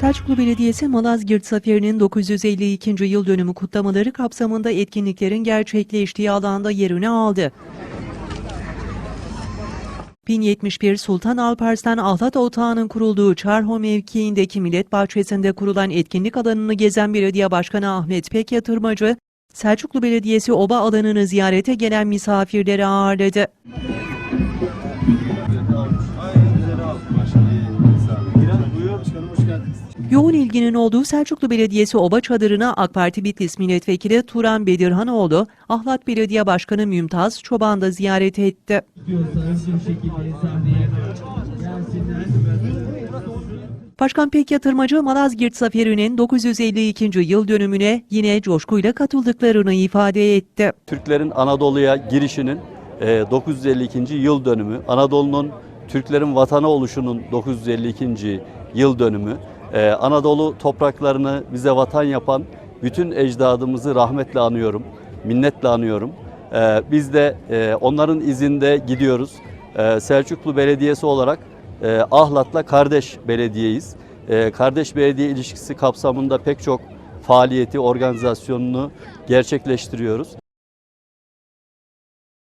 Selçuklu Belediyesi Malazgirt Zaferi'nin 952. yıl dönümü kutlamaları kapsamında etkinliklerin gerçekleştiği alanda yerini aldı. 1071 Sultan Alparslan Ahlat Otağı'nın kurulduğu Çarho mevkiindeki Millet Bahçesi'nde kurulan etkinlik alanını gezen Belediye Başkanı Ahmet Pek Yatırmacı, Selçuklu Belediyesi oba alanını ziyarete gelen misafirleri ağırladı. Yoğun ilginin olduğu Selçuklu Belediyesi Oba Çadırı'na AK Parti Bitlis Milletvekili Turan Bedirhanoğlu, Ahlat Belediye Başkanı Mümtaz Çoban da ziyaret etti. Başkan Pek Yatırmacı Malazgirt Zaferi'nin 952. yıl dönümüne yine coşkuyla katıldıklarını ifade etti. Türklerin Anadolu'ya girişinin e, 952. yıl dönümü, Anadolu'nun Türklerin vatanı oluşunun 952. yıl dönümü, e, Anadolu topraklarını bize vatan yapan bütün ecdadımızı rahmetle anıyorum, minnetle anıyorum. E, Biz de e, onların izinde gidiyoruz. E, Selçuklu Belediyesi olarak e, Ahlat'la kardeş belediyeyiz. Kardeş belediye ilişkisi kapsamında pek çok faaliyeti, organizasyonunu gerçekleştiriyoruz.